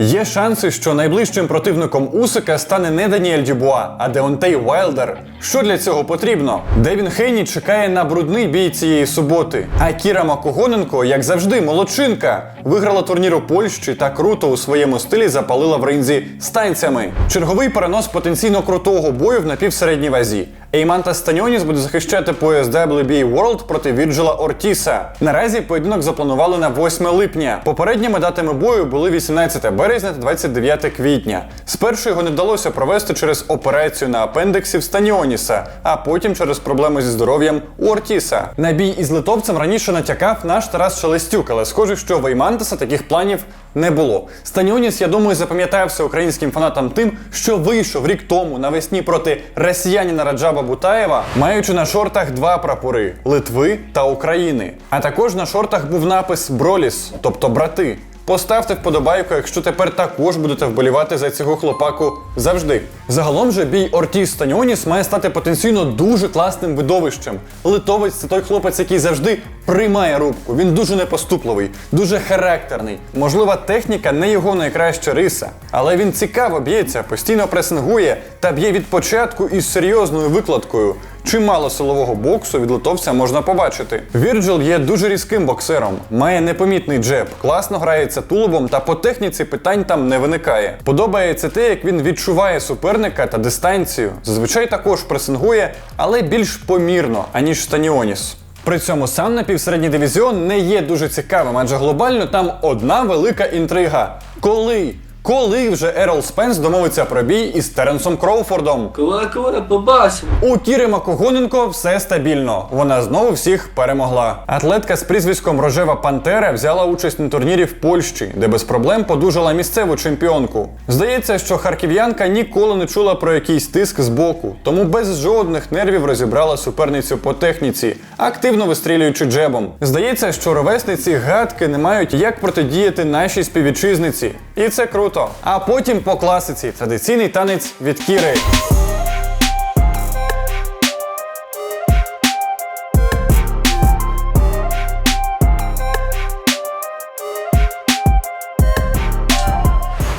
Є шанси, що найближчим противником Усика стане не Даніель Дюбуа, а Деонтей Уайлдер. Що для цього потрібно? Девін Хейні чекає на брудний бій цієї суботи. А Кіра Макогоненко, як завжди, молодчинка, виграла турнір у Польщі та круто у своєму стилі запалила в ринзі з танцями. Черговий перенос потенційно крутого бою в напівсередній вазі. Ейманта Станьоніс буде захищати пояс WBA World проти Віджела Ортіса. Наразі поєдинок запланували на 8 липня. Попередніми датами бою були 18 березня та 29 квітня. Спершу його не вдалося провести через операцію на апендиксі в Станіоніса, а потім через проблеми зі здоров'ям у Ортіса. На бій із литовцем раніше натякав наш Тарас Шелестюк, але схоже, що в Еймантеса таких планів не було. Станіоніс, я думаю, запам'ятався українським фанатам тим, що вийшов рік тому навесні проти росіянина Раджаба Бутаєва, маючи на шортах два прапори Литви та України. А також на шортах був напис Броліс, тобто брати. Поставте вподобайку, якщо тепер також будете вболівати за цього хлопаку завжди. Загалом же бій Ортіс Станіоніс має стати потенційно дуже класним видовищем. Литовець це той хлопець, який завжди приймає рубку. Він дуже непоступливий, дуже характерний. Можлива техніка не його найкраща риса, але він цікаво б'ється, постійно пресингує та б'є від початку із серйозною викладкою. Чимало силового боксу від литовця можна побачити. Вірджил є дуже різким боксером, має непомітний джеб, класно грається тулубом та по техніці питань там не виникає. Подобається те, як він відчуває суперника та дистанцію. Зазвичай також пресингує, але більш помірно, аніж Станіоніс. При цьому сам напівсередній дивізіон не є дуже цікавим, адже глобально там одна велика інтрига. Коли? Коли вже Ерол Спенс домовиться про бій із Теренсом Кроуфордом? Коли, коли побачимо. У Кіри Макогоненко все стабільно. Вона знову всіх перемогла. Атлетка з прізвиськом Рожева Пантера взяла участь на турнірі в Польщі, де без проблем подужала місцеву чемпіонку. Здається, що харків'янка ніколи не чула про якийсь тиск з боку, тому без жодних нервів розібрала суперницю по техніці, активно вистрілюючи джебом. Здається, що ровесниці гадки не мають як протидіяти нашій співвітчизниці. І це круто. А потім по класиці традиційний танець від Кіри.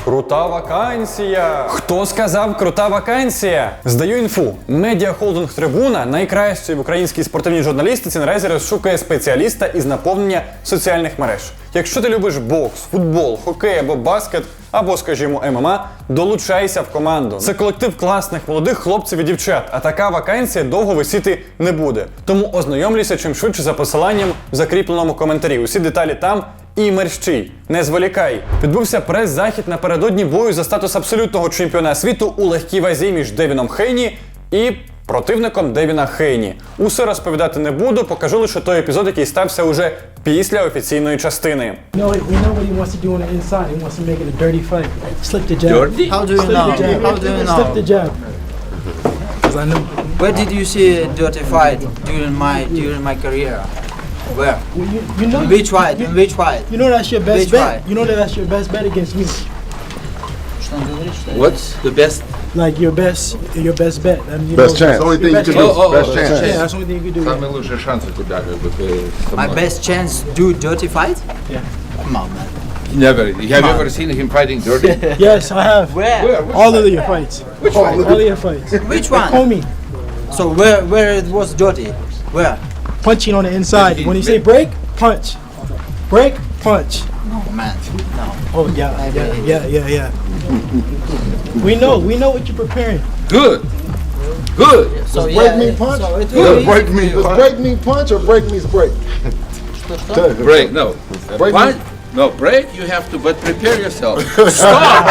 Крута вакансія. Хто сказав крута вакансія? Здаю інфу. Медіа Холдинг Трибуна, найкращий в українській спортивній журналістиці, наразі розшукує спеціаліста із наповнення соціальних мереж. Якщо ти любиш бокс, футбол, хокей або баскет, або, скажімо, ММА, долучайся в команду. Це колектив класних молодих хлопців і дівчат, а така вакансія довго висіти не буде. Тому ознайомлюйся чим швидше за посиланням в закріпленому коментарі. Усі деталі там і мерщій. Не зволікай. Відбувся прес-захід напередодні бою за статус абсолютного чемпіона світу у легкій вазі між Девіном Хейні і противником Девіна Хейні. Усе розповідати не буду, покажу лише той епізод, який стався уже після офіційної частини. Where did you see a dirty fight during my during my career? Where? You, you, you know. In which fight? In which fight? You know that's your best Which bet. fight? You know that that's your best bet against me. What's the best? Like your best, your best bet. I mean, you Best know, chance. your Only thing you best can do. chance. Oh, oh, Best oh, chance. Yeah, that's the only thing you can do. Самые лучшие шансы у тебя, как бы ты со My мной. best chance do dirty fight? Yeah. Come on, man. Never. Have you ever seen him fighting dirty? Yes, I have. Where? Where? Which All fight? of your fights. Which fight? All of your fights. Which Call one? me. So where where it was dirty? Where? Punching on the inside. When you say break, punch. Break, punch. Oh man. No. Oh yeah, yeah, yeah, yeah, yeah. we know, we know what you're preparing. Good. Good. So break yeah. me punch? So it Good. Break me. Does break me punch or break means break? Break. No. Break Punch. No break. You have to, but prepare yourself. Stop.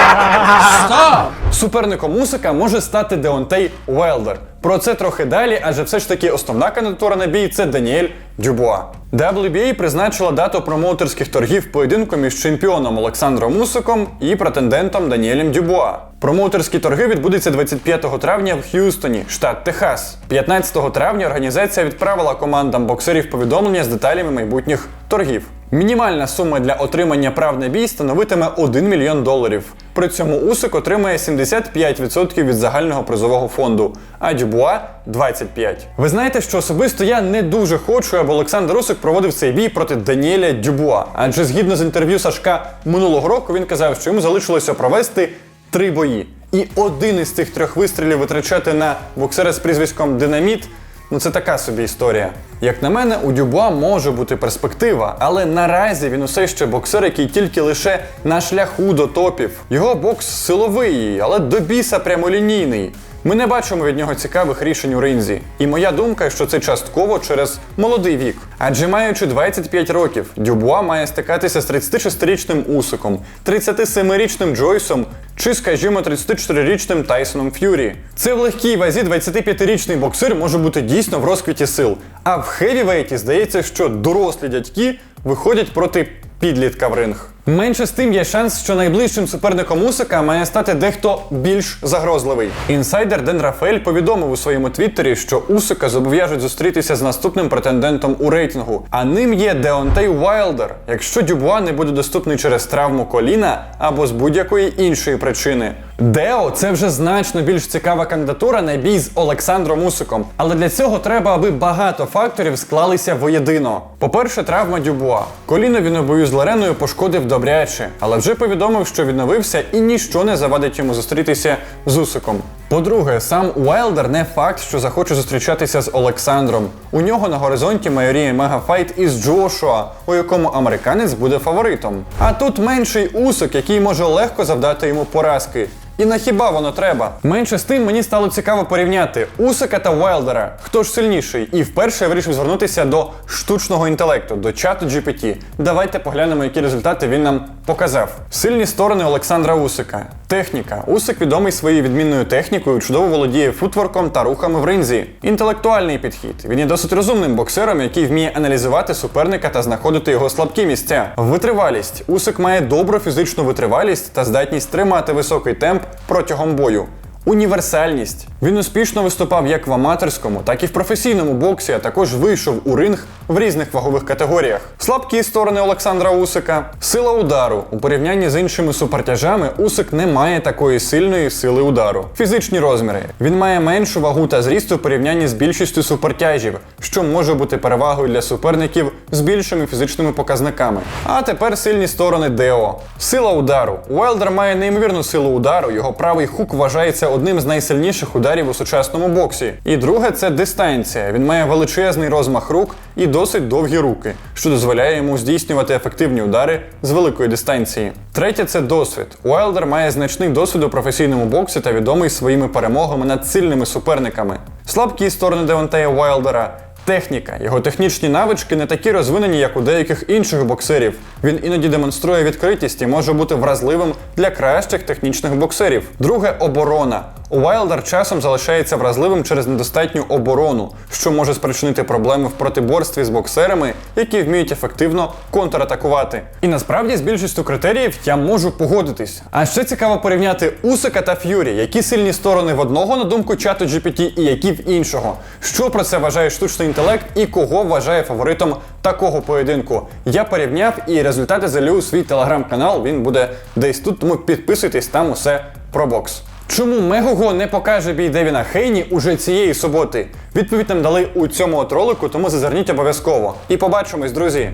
Stop. Суперником Усика може стати Деонтей Уелдер. Про це трохи далі, адже все ж таки основна кандидатура на бій це Даніель Дюбуа. WBA призначила дату промоутерських торгів поєдинку між чемпіоном Олександром Усиком і претендентом Даніелем Дюбуа. Промоутерські торги відбудуться 25 травня в Х'юстоні, штат Техас. 15 травня організація відправила командам боксерів повідомлення з деталями майбутніх торгів. Мінімальна сума для отримання прав на бій становитиме 1 мільйон доларів. При цьому Усик отримає 75% від загального призового фонду, а Дюбуа 25%. Ви знаєте, що особисто я не дуже хочу, аби Олександр Усик проводив цей бій проти Даніеля Дюбуа. Адже згідно з інтерв'ю Сашка минулого року він казав, що йому залишилося провести три бої. І один із цих трьох вистрілів витрачати на боксера з прізвиськом Динаміт. Ну це така собі історія. Як на мене, у Дюбуа може бути перспектива, але наразі він усе ще боксер, який тільки лише на шляху до топів. Його бокс силовий, але до біса прямолінійний. Ми не бачимо від нього цікавих рішень у ринзі. І моя думка, що це частково через молодий вік. Адже маючи 25 років, Дюбуа має стикатися з 36-річним Усиком, 37-річним Джойсом чи, скажімо, 34-річним Тайсоном Ф'юрі. Це в легкій вазі 25-річний боксер може бути дійсно в розквіті сил. А в хевівейті здається, що дорослі дядьки виходять проти підлітка в ринг. Менше з тим є шанс, що найближчим суперником Усика має стати дехто більш загрозливий. Інсайдер Ден Рафаель повідомив у своєму твіттері, що Усика зобов'яжуть зустрітися з наступним претендентом у рейтингу, а ним є Деонтей Уайлдер, якщо Дюбуа не буде доступний через травму коліна або з будь-якої іншої причини. Део це вже значно більш цікава кандидатура на бій з Олександром Усиком. Але для цього треба, аби багато факторів склалися воєдино. По-перше, травма Дюбуа. Коліно він у бою з Лареною пошкодив добряче, але вже повідомив, що відновився і ніщо не завадить йому зустрітися з Усиком. По-друге, сам Уайлдер не факт, що захоче зустрічатися з Олександром. У нього на горизонті майоріє мегафайт із Джошуа, у якому американець буде фаворитом. А тут менший усик, який може легко завдати йому поразки. І на хіба воно треба? Менше з тим мені стало цікаво порівняти Усика та Уайлдера. Хто ж сильніший? І вперше я вирішив звернутися до штучного інтелекту, до чату GPT. Давайте поглянемо, які результати він нам показав. Сильні сторони Олександра Усика. Техніка. Усик відомий своєю відмінною технікою, чудово володіє футворком та рухами в ринзі. Інтелектуальний підхід. Він є досить розумним боксером, який вміє аналізувати суперника та знаходити його слабкі місця. Витривалість. Усик має добру фізичну витривалість та здатність тримати високий темп протягом бою. Універсальність. Він успішно виступав як в аматорському, так і в професійному боксі, а також вийшов у ринг в різних вагових категоріях. Слабкі сторони Олександра Усика. Сила удару. У порівнянні з іншими супертяжами Усик не має такої сильної сили удару. Фізичні розміри. Він має меншу вагу та зріст у порівнянні з більшістю супертяжів, що може бути перевагою для суперників з більшими фізичними показниками. А тепер сильні сторони Део. Сила удару. Уайлдер має неймовірну силу удару. Його правий хук вважається одним з найсильніших ударів у сучасному боксі. І друге це дистанція. Він має величезний розмах рук і досить довгі руки, що дозволяє йому здійснювати ефективні удари з великої дистанції. Третє це досвід. Уайлдер має значний досвід у професійному боксі та відомий своїми перемогами над сильними суперниками. Слабкі сторони Девонтея Уайлдера. Техніка. Його технічні навички не такі розвинені, як у деяких інших боксерів. Він іноді демонструє відкритість і може бути вразливим для кращих технічних боксерів. Друге оборона. Уайлдер часом залишається вразливим через недостатню оборону, що може спричинити проблеми в протиборстві з боксерами, які вміють ефективно контратакувати. І насправді з більшістю критеріїв я можу погодитись. А ще цікаво порівняти Усика та Ф'юрі, які сильні сторони в одного на думку чату GPT і які в іншого. Що про це вважає штучний інтелект і кого вважає фаворитом такого поєдинку? Я порівняв і результати залю у свій телеграм-канал. Він буде десь тут, тому підписуйтесь там усе про бокс. Чому Мегого не покаже бій Девіна Хейні уже цієї суботи? Відповідь нам дали у цьому от ролику, тому зазирніть обов'язково. І побачимось, друзі!